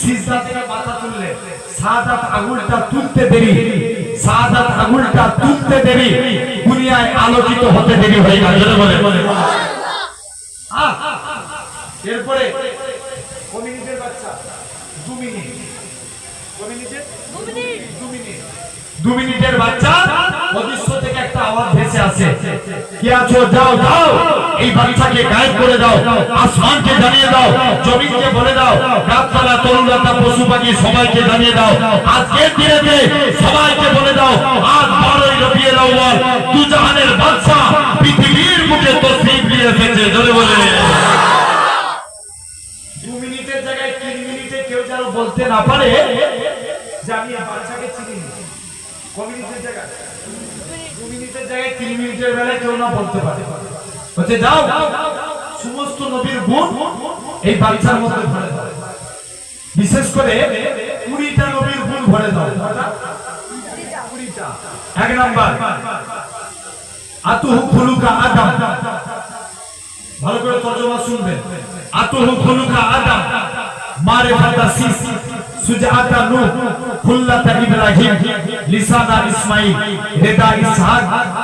সিজদা থেকে মাথা তুললে সাদাত আঙুলটা তুলতে দেরি। সাদাত আঙুলটা তুলতে দেরি। দুনিয়ায় আলোকিত হতে দেরি হয়ে গেল। বলে এরপরে ক বাচ্চা দু মিনিট ক দু মিনিট দু মিনিটের বাচ্চা অদৃশ্য থেকে একটা আওয়াজ দিয়ে এসেছে। বলে। জায়গায় তিন মিনিটে কেউ যেন বলতে না পারে মিনিটের জায়গায় তিন বিশেষ করে কুড়িটা নবীর গুণ ভরে দাও। এক নাম্বার, আতুহু খুলুকা আদম। ভালো করে তর্জমা শুনবেন। আতুহু খুলুকা আদম। মারিফাতা সিস। সুজাতা নূহ খুল্লাতা ইব্রাহিম, লিসানা ইসমাঈল রেদা ইসহাক,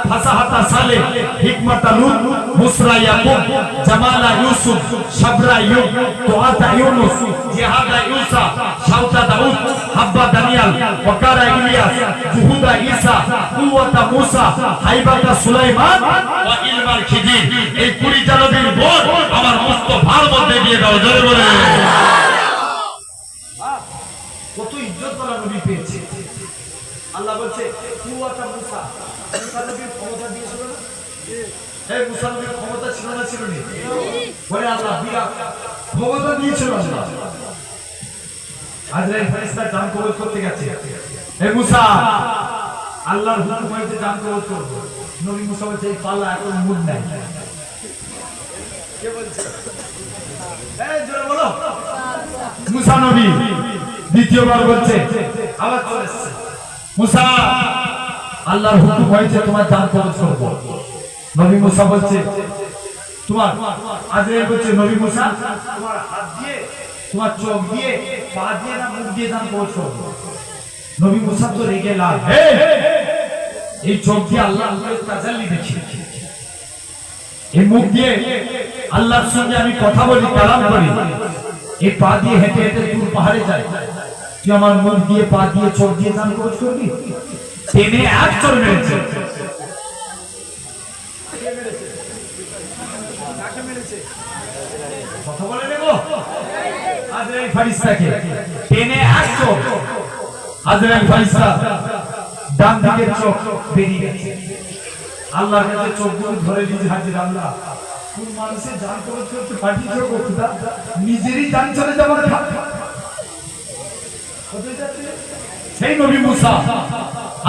ফাসাহাতা সালেহ, হিকমাতা লূত মুসরা ইয়াকুব, জামালা ইউসুফ সাবরা ইউব তোয়াতা ইউনুস, জিহাদা ইউসা শাউতা দাউদ, হাব্বা দানিয়াল ওয়াকারা ইলিয়াস, জুহুদা ঈসা, কুওয়াতা মুসা, হাইবাতা সুলাইমান ওয়া ইলমাল খিজির। এই কুড়ি নবীর বোধ আমার মুস্তফার মধ্যে দিয়ে দাও, জোরে বলে কত ইজ্জত বলা নবী পেয়েছে আল্লাহ বলছে আল্লাহর হুকুম জান কবজ নবী মুসা বলছে, এই পাল্লা এখন মুড নাই। বলো। মুসা নবী দ্বিতীয়বার বলছে, আবার চলে এসছে। মুসা, আল্লাহর হুকুম হয়েছে তোমার জান কবজ করব নবী মুসা বলছে, তোমার আজরাইল বলছে নবী মুসা, তোমার হাত দিয়ে, তোমার চোখ দিয়ে, পা দিয়ে না মুখ দিয়ে জান কবজ করব নবী মুসা তো রেগে লাল। এই চোখ দিয়ে আল্লাহ আল্লাহর তাজাল্লি দেখি এই মুখ দিয়ে আল্লাহর সঙ্গে আমি কথা বলি, কালাম করি। এই পা দিয়ে হেঁটে হেঁটে দূর পাহাড়ে যাই। তুই আমার মুখ দিয়ে পা দিয়ে চোখ দিয়ে দান কবজ করবি? টেনে এক চোর মেরেছে। ডান নিজেরই জান চলে যাবার? সেই নবী মুসা,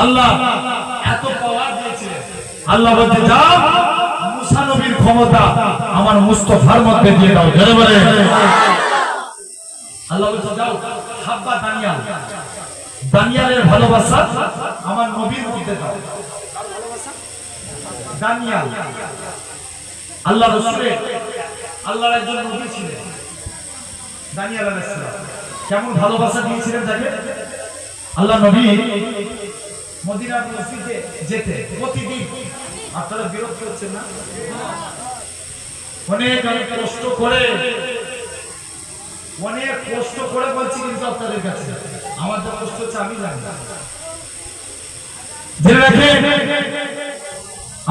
আল্লাহ এত পাওয়ার দিয়েছিলেন। আল্লাহ বলতে যাও, মুসা নবীর ক্ষমতা আমার মুস্তফার মধ্যে দিয়ে দাও। জোরে বলে। আল্লাহ বলতে যাও, হাব্বা দানিয়াল। দানিয়ালের ভালোবাসা আমার নবীর দিতে দাও। দানিয়াল। আল্লাহ রসুলের, আল্লাহর একজন নবী ছিলেন, দানিয়াল আলাইহিস সালাম। কেমন ভালোবাসা দিয়েছিলেন তাকে? আল্লাহ নবী মদিনার মসজিদে যেতে প্রতিদিন। আপনারা বিরক্ত হচ্ছেন না? অনেক অনেক কষ্ট করে, অনেক কষ্ট করে বলছি কিন্তু আপনাদের কাছে। আমার যে কষ্ট হচ্ছে আমি জানি রাখেন,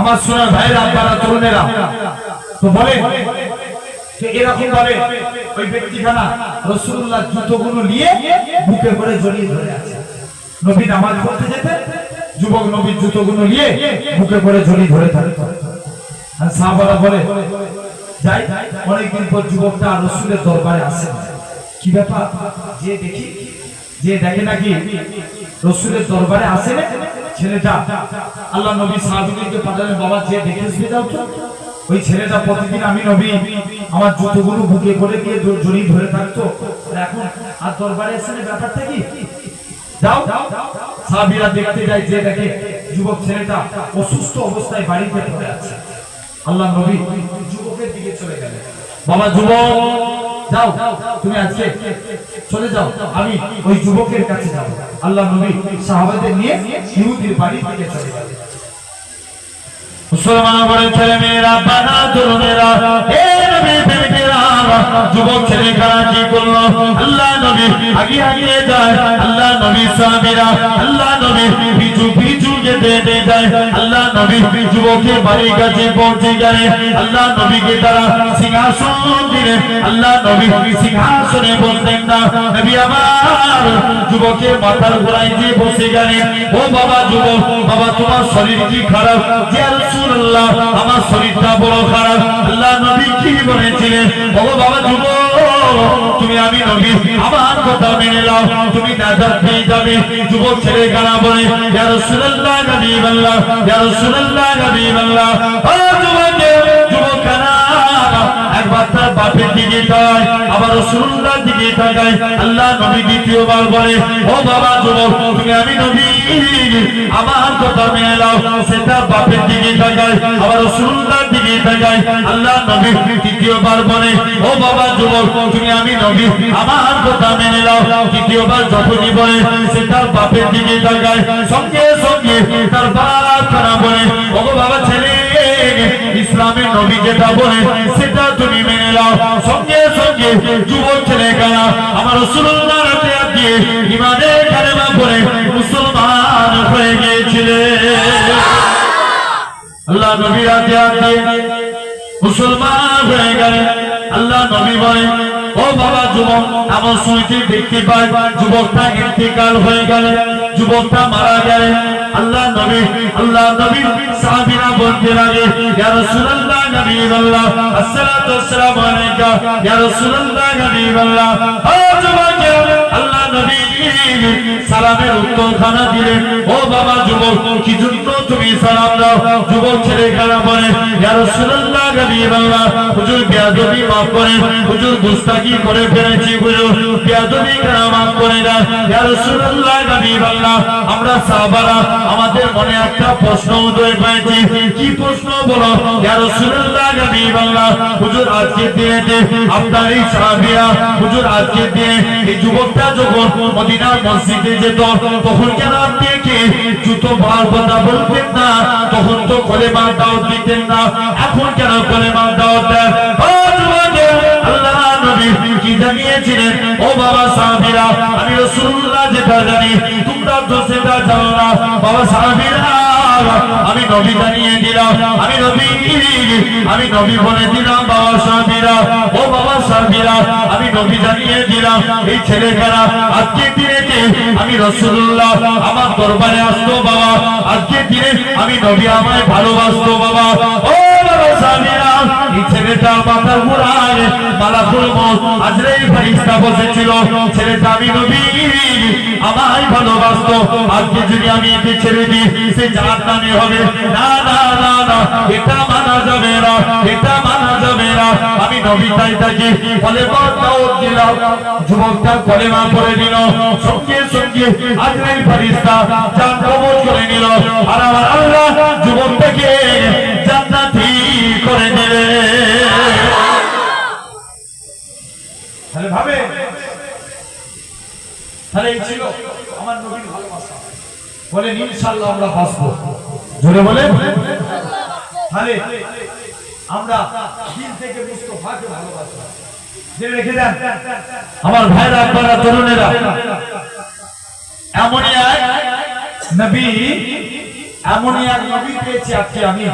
আমার সোনার ভাইরা আপনারা তরুণেরা, তো বলে এরকম ভাবে ওই ব্যক্তিখানা রসুল্লাহ জুতোগুলো নিয়ে বুকে করে জড়িয়ে ধরে আছে। নবী নামাজ পড়তে যেতে যুবক নবীর জুতোগুলো নিয়ে বুকে করে জড়িয়ে ধরে থাকে। আর সাহাবারা বলে, যাই, অনেকদিন পর যুবকটা রসুলের দরবারে আসে কি ব্যাপার? যে দেখি, যে দেখে নাকি রসুলের দরবারে আসে ছেলেটা আল্লাহ নবী সাহাবিদেরকে পাঠালেন, বাবা, যে দেখে যাও তো। ওই ছেলেটা প্রতিদিন আমি নবী, আমার জুতোগুলো বুকে করে গিয়ে জ- জড়িয়ে ধরে থাকতো। এখন, আর দরবারে এসে ব্যাপারটা কি? যাও দেখতে যায় যে দেখে যুবক ছেলেটা অসুস্থ অবস্থায় বাড়িতে পড়ে আছে। নবী যুবকের দিকে চলে গেলেন। বাবা যুবক, যাও, তুমি আজকে চলে যাও, আমি ওই যুবকের কাছে যাব। আল্লাহ নবী সাহাবাদের নিয়ে ইহুদির বাড়ি থেকে চলে গেলেন। মুসলমান বলে ছেলে মেয়েরা বানা তরুণেরা হে নবী প্রেমিকেরা, যুবক ছেলে কারা কি করল? আল্লাহ নবী আগে আগে যায়, আল্লাহ নবী সাহাবীরা, আল্লাহ নবী পিছু পিছু যেতে যায়, আল্লাহ নবী যুবকের বাড়ির কাছে পৌঁছে গেলে আল্লাহ নবীকে তারা দিলেন আল্লাহ নবী সিংহাসনে বসলেন না, নবী আমার, যুবকের মাথার গোড়ায় দিয়ে বসে গেলেন ও বাবা যুবক, বাবা তোমার শরীর কি খারাপ? রাসূলুল্লাহ, আমার শরীরটা বড় খারাপ। আল্লাহ নবী কি বলেছিলেন? ও বাবা যুবক, তুমি আমি নবী, আমার কথা মেনে নাও, তুমি নাজাত পেয়ে যাবে। যুবক ছেলে কানা বলে, ইয়া রাসূলুল্লাহ, নবী আল্লাহ ইয়া রাসূলুল্লাহ, নবী আল্লাহ ও বাপের দিকে তাকায়, আবার রসুল্লাহর দিকে তাকায়, আল্লাহ নবী দ্বিতীয়বার বলে, ও বাবা যুবক, তুমি আমি নবী। আমার কথা মেনে নাও, সেটা বাপের দিকে তাকায়, আবার রসুল্লাহর দিকে তাকায়, আল্লাহ নবী তৃতীয়বার বলে, ও বাবা যুবক, তুমি আমি নবী। আমার কথা মেনে নাও। তৃতীয়বার যখনই বলে, সেটা বাপের দিকে তাকায়, সঙ্গে সঙ্গে তার বাপ খানা বলে ও বাবা ইসলামের নবী যেটা বলে, সেটা তুমি মেনে নাও। সঙ্গে সঙ্গে যুবক ছেলে কানা আমার রসুল্লাহ রাতে দিয়ে ইমানের কালেমা মুসলমান হয়ে গিয়েছিলেন আল্লাহ নবী রাতে দিয়ে মুসলমান হয়ে গেলেন আল্লাহ নবী বলে, ও বাবা যুবক এমন শুনতে দেখতে পাই যুবকটা ইন্তেকাল হয়ে গেলে যুবকটা মারা গেলে আল্লাহ নবী আল্লাহ নবী সাহাবীরা বলতে লাগে, ইয়া রাসূলুল্লাহ নবী আল্লাহ আসসালাতু ওয়াসসালামু আলাইকা, ইয়া রাসূলুল্লাহ নবী আল্লাহ ও যুবক, আল্লাহ নবী সালামের উত্তর খানা দিলেন, ও বাবা যুবক, কি জন্য তুমি সালাম দাও? যুবক ছেলে খানা বলে, ইয়া রাসূলুল্লাহ করে করে আমাদের মনে একটা প্রশ্ন উদয় হয়েছে কি প্রশ্ন বলো? হুজুর আজকে দিনেতে আপনার এই সাহাবীরা, হুজুর আজকে দিনে এই যুবকটা যখন মদিনার মসজিদে যেত, তখন কেন আপনি কি জুতো বার কথা বলতেন না? তখন তো কলেমা দাওয়াত দিতেন না। এখন কেন কলেমা সাহাবীরা, আমি নবী জানিয়ে দিলাম, আমি নবী আমি নবী বলে দিলাম বাবা সাহাবীরা। ও বাবা সাহাবীরা, আমি নবী জানিয়ে দিলাম, এই ছেলেখানা আজকে আমি রাসূলুল্লাহ আমার দরবারে আসতো বাবা। আজকে দিনে আমি নবী আমায় ভালোবাসতো বাবা। ও সাহাবীরা এই ছেলেটা পড়ে দিল সঙ্গে সঙ্গে আজরাইল ফেরেশতা জান কবজ করে নিল। আর আমার আল্লাহ যুবকটাকে তাহলে এই ছিল আমার নবীর ভালোবাসা। বলে ইনশাআল্লাহ আমরা বাঁচবো। জোরে বলে তাহলে আমরা দিল থেকে দেন, আমার ভাইরা, আপনারা, তরুণেরা, এমনই এক নবী, এমনই এক নবী পেয়েছি আজকে আমি।